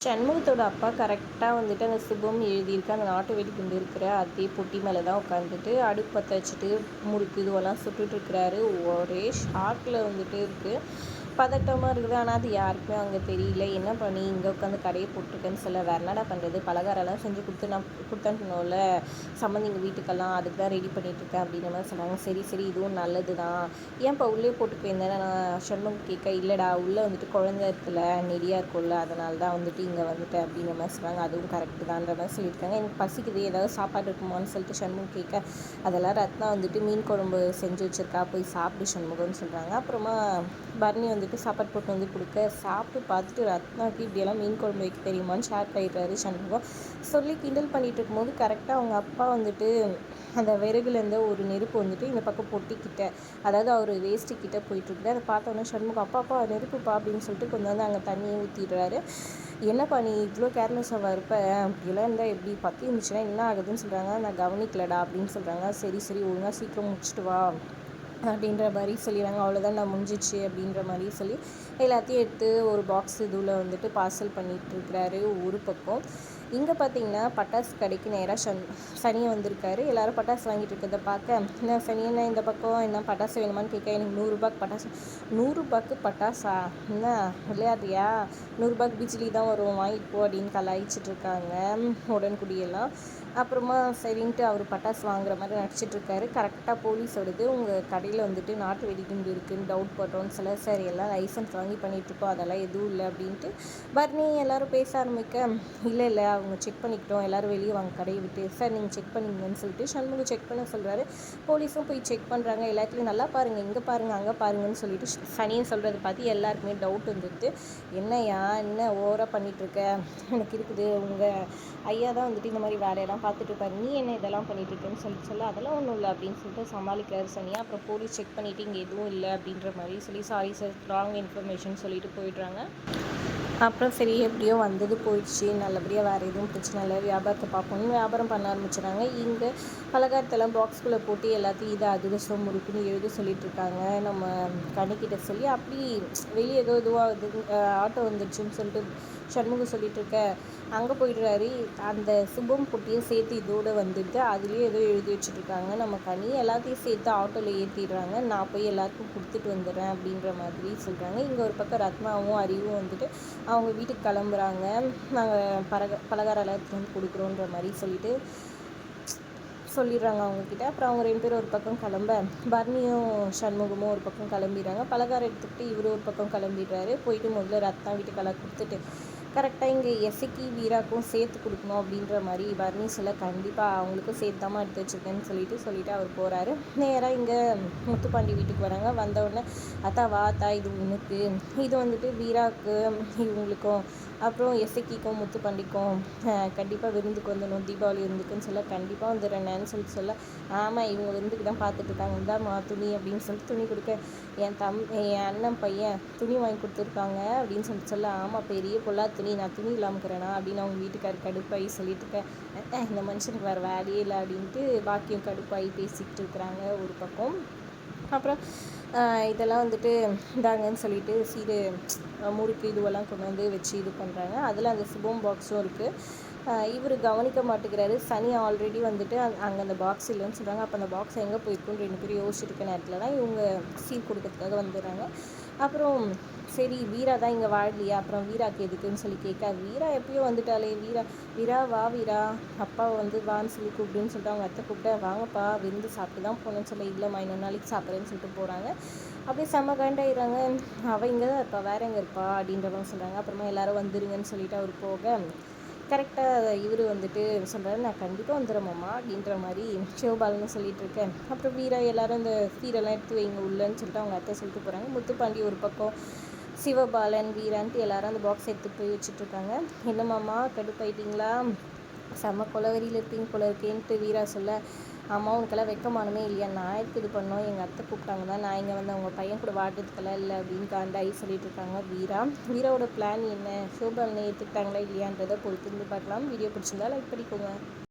சண்முகத்தோட அப்பா கரெக்டாக வந்துட்டு அந்த சுபம் எழுதியிருக்கு அந்த நாட்டு வெடி குண்டு இருக்கிற அதே பொட்டி மேலே தான் உட்காந்துட்டு அடுப்பு பற்ற வச்சுட்டு முறுக்கு இதுவெல்லாம் சுட்டுட்ருக்கிறாரு ஒரே ஷாக்கில் வந்துட்டு இருக்குது பதட்டமாக இருக்குது. ஆனால் அது யாருக்குமே அங்கே தெரியல. என்ன பண்ணி இங்கே உட்காந்து கடையை போட்டிருக்கேன்னு சொல்ல வேறு என்னடா பண்ணுறது பலகாரம்லாம் செஞ்சு கொடுத்து நான் கொடுத்தனுப்பணும்ல. சம்மந்திங்க வீட்டுக்கெல்லாம் அதுக்கு தான் ரெடி பண்ணிகிட்ருக்கேன் அப்படின்ற மாதிரி சொன்னாங்க. சரி சரி இதுவும் நல்லது தான் ஏன் இப்போ உள்ளே போட்டு போயிருந்தேன் நான் சொன்னவங்க கேட்க இல்லைடா உள்ளே வந்துட்டு குழந்த இருக்குல்ல நெடியாக இருக்கும்ல அதனால தான் வந்துட்டு இங்கே வந்துட்டு அப்படின்ற மாதிரி சொன்னாங்க. அதுவும் கரெக்டு தான்ற மாதிரி சொல்லியிருக்காங்க. எனக்கு பசிக்குது. ஏதாவது சாப்பாடு இருக்குமான்னு சொல்லிட்டு சண்முகம் கேட்க அதெல்லாம் ரத்னா வந்துட்டு மீன் குழம்பு செஞ்சு வச்சுருக்கா போய் சாப்பிடு சண்முகம்னு சொல்கிறாங்க அப்புறமா பர்னி வந்துட்டு சாப்பாடு போட்டு வந்து கொடுக்க சாப்பிட்டு பார்த்துட்டு ரத்னாக்கு இப்படியெல்லாம் மீன் குழம்பு வைக்க தெரியுமான்னு ஷேர் பண்ணிடுறாரு சண்முகம். சொல்லி கிண்டல் பண்ணிகிட்டு இருக்கும்போது கரெக்டாக அவங்க அப்பா வந்துட்டு அந்த விறகுலேருந்து ஒரு நெருப்பு வந்துட்டு இந்த பக்கம் பொட்டிக்கிட்ட அதாவது அவர் வேஸ்ட்டு கிட்டே போயிட்டுருக்கு அதை பார்த்தோன்னே சண்முகம் அப்பா அப்பா நெருப்புப்பா அப்படின்னு சொல்லிட்டு கொஞ்சம் வந்து அங்கே தண்ணியை ஊற்றிடுறாரு என்னப்பா நீ இவ்வளோ கேர்லெஸ்ஸாக இருப்ப? அப்படிலாம் இருந்தால் எப்படி? பற்றி இருந்துச்சுன்னா என்ன ஆகுதுன்னு சொல்கிறாங்க நான் கவனிக்கலடா அப்படின்னு சொல்கிறாங்க சரி சரி ஒழுங்காக சீக்கிரம் முடிச்சுட்டு வா. அப்படின்ற மாதிரி சொல்லிடுறாங்க அவ்வளோதான் நான் முடிஞ்சிச்சு அப்படின்ற மாதிரி சொல்லி எல்லாத்தையும் எடுத்து ஒரு பாக்ஸ் இதுவில் வந்துட்டு பார்சல் பண்ணிகிட்ருக்கிறாரு ஒரு பக்கம். இங்கே பார்த்தீங்கன்னா பட்டாசு கடைக்கு நேராக சன் சனியை வந்திருக்காரு. எல்லோரும் பட்டாசு வாங்கிட்டு இருக்கிறத பார்க்க என்ன சனியண்ணா இந்த பக்கம் என்ன பட்டாசு வேணுமான்னு கேட்க எனக்கு நூறுரூபாய்க்கு பட்டாசு நூறுரூபாய்க்கு பட்டாசா? என்ன விளையாடுறியா? நூறுரூபாக்கு பிஜிலி தான் வரும் வாங்கிட்டு போ அப்படின்னு கலாய்ச்சிட்டு இருக்காங்க. உடன்குடியெல்லாம். அப்புறமா சரின்ட்டு அவர் பட்டாசு வாங்குற மாதிரி நடிச்சிட்ருக்காரு கரெக்டாக போலீஸ் வருது. உங்கள் கடையில் வந்துட்டு நாட்டு வெடிகுண்டு இருக்குதுன்னு டவுட் பட்டோன்னு சொல்ல சார் எல்லாம் லைசன்ஸ் வாங்கி பண்ணிகிட்ருக்கோம் அதெல்லாம் எதுவும் இல்லை அப்படின்ட்டு பர்னி எல்லோரும் பேச ஆரம்பிக்க இல்லை இல்லை அவங்க செக் பண்ணிக்கிட்டோம். எல்லோரும் வெளியே வாங்க கடையை விட்டு. சார் நீங்கள் செக் பண்ணிங்கன்னு சொல்லிட்டு சண்முகம் செக் பண்ண சொல்கிறாரு போலீஸும் போய் செக் பண்ணுறாங்க எல்லாத்துலேயும் நல்லா பாருங்கள் இங்கே பாருங்கள் அங்கே பாருங்கன்னு சொல்லிட்டு சனியும் சொல்கிறத பார்த்து எல்லாருக்குமே டவுட் வந்துட்டு என்னையா என்ன ஓவராக பண்ணிகிட்ருக்க எனக்கு இருக்குது. உங்கள் ஐயா தான் வந்துட்டு இந்த மாதிரி வேலையெல்லாம் பார்த்துட்டு இருப்பார். நீ என்ன இதெல்லாம் பண்ணிகிட்ருக்கேன்னு சொல்லி சொல்ல அதெல்லாம் ஒன்றும் இல்லை அப்படின்னு சொல்லிட்டு சமாளிக்கிறார் சனியா அப்புறம் போலீஸ் செக் பண்ணிவிட்டு இங்கே எதுவும் இல்லை அப்படின்ற மாதிரி சொல்லி சாரி சார் ராங் இன்ஃபர்மேஷன் சொல்லிட்டு போயிடுறாங்க. அப்புறம் சரி எப்படியோ வந்தது போயிடுச்சு. நல்லபடியாக வேறு எதுவும் பிரச்சனை இல்லை. வியாபாரத்தை பார்ப்போம்னு வியாபாரம் பண்ண ஆரம்பிச்சிடுறாங்க. இங்கே பலகாரத்தெல்லாம் பாக்ஸ்குள்ளே போட்டு எல்லாத்தையும் இதை அதிரசம் முறுக்குன்னு எழுத சொல்லிகிட்ருக்காங்க நம்ம கணிக்கிட்ட சொல்லி அப்படி வெளியே ஏதோ இதுவாக ஆட்டோ வந்துடுச்சுன்னு சொல்லிட்டு சண்முகம் சொல்லிட்டு இருக்க அங்கே போயிடுறாரு. அந்த சுபம் குட்டியும் சேர்த்து இதோடு வந்துட்டு அதுலேயும் ஏதோ எழுதி வச்சுட்ருக்காங்க நம்ம கனி எல்லாத்தையும் சேர்த்து ஆட்டோவில் ஏற்றிடுறாங்க நான் போய் எல்லாருக்கும் கொடுத்துட்டு வந்துடுறேன் அப்படின்ற மாதிரி சொல்கிறாங்க இங்கே ஒரு பக்கம் ரத்னாவும் அறிவும் வந்துட்டு அவங்க வீட்டுக்கு கிளம்புறாங்க. நாங்கள் பலக பலகாரம் எல்லாத்துக்கு வந்து கொடுக்குறோன்ற மாதிரி சொல்லிட்டு சொல்லிடுறாங்க அவங்கக்கிட்ட அப்புறம் அவங்க ரெண்டு பேரும் ஒரு பக்கம் கிளம்ப பர்னியும் சண்முகமும் ஒரு பக்கம் கிளம்பிடுறாங்க. பலகாரம் எடுத்துக்கிட்டு இவர் ஒரு பக்கம் கிளம்பிடுறாரு. போயிட்டு முதல்ல ரத்தம் வீட்டுக்கெல்லாம் கொடுத்துட்டு கரெக்டாக இங்கே எசைக்கு வீராக்கும் சேர்த்து கொடுக்கணும் அப்படின்ற மாதிரி பர்னி கண்டிப்பாக அவங்களுக்கும் சேர்த்து எடுத்து வச்சுருக்கேன்னு சொல்லிட்டு சொல்லிவிட்டு அவர் போகிறாரு நேராக இங்கே முத்துப்பாண்டி வீட்டுக்கு வராங்க. வந்தவுடனே அத்தா வா அத்தா இது உனக்கு. இது வந்துட்டு வீராக்கு இவங்களுக்கும் அப்புறம் எசக்கிக்கும் முத்துப்பாண்டிக்கும் கண்டிப்பாக விருந்துக்கு வந்துடணும். தீபாவளி விருந்துக்குன்னு சொல்ல கண்டிப்பாக வந்துடுறேன்னு சொல்லிட்டு சொல்ல ஆமாம் இவங்க விருந்துக்கு தான் பார்த்துட்டு இருக்காங்க இந்தாம்மா துணி அப்படின்னு சொல்லிட்டு துணி கொடுக்க என் தம் என் அண்ணன் பையன் துணி வாங்கி கொடுத்துருக்காங்க அப்படின்னு சொல்லிட்டு சொல்ல ஆமாம் பெரிய பொல்லா துணி நான் துணி இல்லாமக்கிறேனா அப்படின்னு அவங்க வீட்டுக்கார் கடுப்பாகி சொல்லிட்டு இருக்கேன் இந்த மனுஷனுக்கு வேறு வேலையே இல்லை அப்படின்ட்டு பாக்கியம் கடுப்பாகி பேசிக்கிட்டு இருக்கிறாங்க ஒரு பக்கம். அப்புறம் இதெல்லாம் வந்துட்டு இந்தாங்கன்னு சொல்லிட்டு சீடு முறுக்கு இதுவெல்லாம் கொண்டு வந்து வச்சு இது பண்ணுறாங்க அதில் அந்த சுபம் பாக்ஸும் இருக்குது இவர் கவனிக்க மாட்டேங்கிறாரு. சனி ஆல்ரெடி வந்துட்டு அங்கே அந்த பாக்ஸ் இல்லைன்னு சொல்கிறாங்க அப்போ அந்த பாக்ஸ் எங்கே போயிருக்குன்னு ரெண்டு பேரும் யோசிச்சிருக்க நேரத்தில் தான் இவங்க சீல் கொடுக்கறதுக்காக வந்துடுறாங்க. அப்புறம் சரி வீரா தான் இங்கே வாழலையா. அப்புறம் வீராக்கு எதுக்குன்னு சொல்லி கேட்க வீரா எப்பயோ வந்துட்டாலே வீரா வீரா வா வீரா. அப்பாவை வந்து வான்னு சொல்லி கூப்பிடுன்னு சொல்லிட்டு அவங்க அத்தை கூப்பிட்டா வாங்கப்பா விருந்து சாப்பிட்டு தான் போகணுன்னு சொல்லி. இல்லைம்மா இன்னொரு நாளைக்கு சாப்பிட்றேன்னு சொல்லிட்டு போகிறாங்க அப்படியே செம்ம காண்டாயிடுறாங்க. அவள் இங்கே தான் இருப்பா. வேற எங்கே இருப்பா? அப்படின்றவங்க சொல்கிறாங்க அப்புறமா எல்லாரும் வந்துருங்கன்னு சொல்லிட்டு அவர் போக கரெக்டாக இவர் வந்துட்டு சொல்கிறாரு நான் கண்டிப்பாக வந்துடுறேம்மா அப்படின்ற மாதிரி சிவபாலன்னு சொல்லிட்டு இருக்கேன். அப்புறம் வீரா எல்லாரும் இந்த சீரெல்லாம் எடுத்து வைங்க உள்ளன்னு சொல்லிட்டு அவங்க அத்தை சொல்லிட்டு போகிறாங்க முத்துப்பாண்டி ஒரு பக்கம் சிவபாலன் வீரான்ட்டு எல்லாரும் அந்த பாக்ஸ் எடுத்து போய் வச்சுட்ருக்காங்க என்னம்மாம்மா கடுப்பாயிட்டிங்களா? செம்ம கொலவரியில் இருப்பீங்க போல இருக்கேன்ட்டு வீரா சொல்ல. அம்மா உனக்கெல்லாம் வெக்கமானமே இல்லையா? நான் எதுக்கு இது பண்ணோம்? எங்கள் அத்தை கூப்பிட்டாங்க தான் நான் இங்கே வந்து அவங்க பையன் கூட வாடுறதுக்கெல்லாம் இல்லை அப்படின்னு காண்டாயி சொல்லிட்டு இருக்காங்க வீரா. வீராவோட பிளான் என்ன? ஷோபாலனை ஏற்றுக்கிட்டாங்களா இல்லையான்றதை பொறுத்து இருந்து பார்க்கலாம். வீடியோ பிடிச்சிருந்தா லைக் பண்ணிக்கோங்க.